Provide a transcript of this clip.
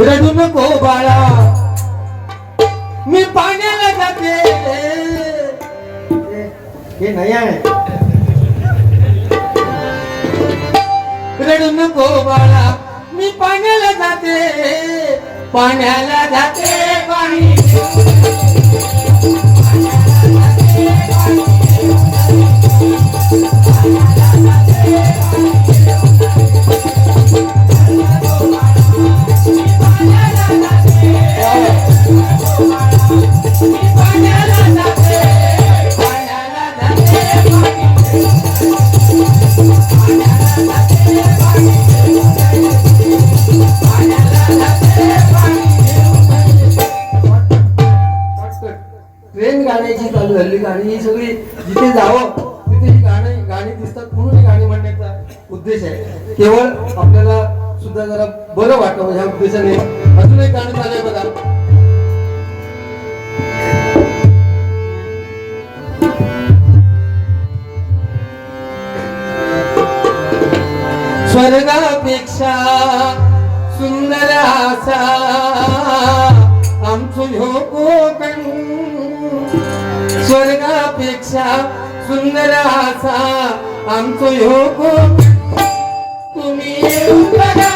रडू नको बाळा. मी पाण्याला जाते. हे नाही आहे. रडू नको बाळा. मी पाण्याला जाते. पाण्याला जाते पाणी ट्रेन गाण्याची चालू झाली. गाणी ही सगळी जिथे जावं तिथे ही गाणी गाणी दिसतात. म्हणून ही गाणी म्हणण्याचा उद्देश आहे. केवळ आपल्याला सुद्धा जरा बरं वाटतं. म्हणजे ह्या उद्देशाने अजून एक गाणं चालू आहे बघा. स्वर्गापेक्षा सुंदर असा आमचो ह्यो कोकण स्वर्गापेक्षा सुंदर असा आमचो ह्यो कोकण तुम्ही बघा